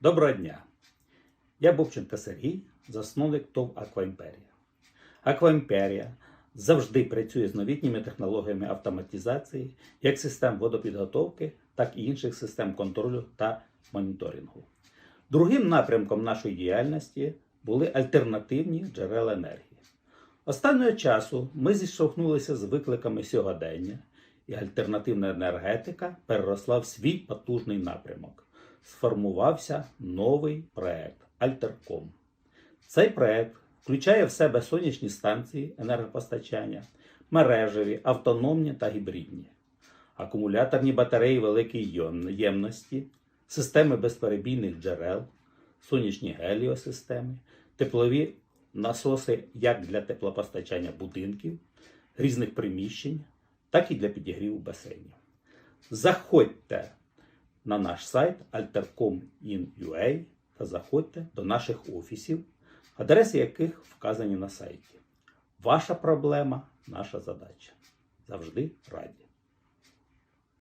Доброго дня! Я Бобченко Сергій, засновник ТОВ Акваімперія. Акваімперія завжди працює з новітніми технологіями автоматизації як систем водопідготовки, так і інших систем контролю та моніторингу. Другим напрямком нашої діяльності були альтернативні джерела енергії. Останнього часу ми зіштовхнулися з викликами сьогодення, і альтернативна енергетика переросла в свій потужний напрямок. Сформувався новий проект Альтерком. Цей проект включає в себе сонячні станції енергопостачання, мережеві, автономні та гібридні, акумуляторні батареї великої ємності, системи безперебійних джерел, сонячні геліосистеми, теплові насоси як для теплопостачання будинків, різних приміщень, так і для підігріву басейнів. Заходьте на наш сайт altercom.in.ua та заходьте до наших офісів, адреси яких вказані на сайті. Ваша проблема наша задача. Завжди раді.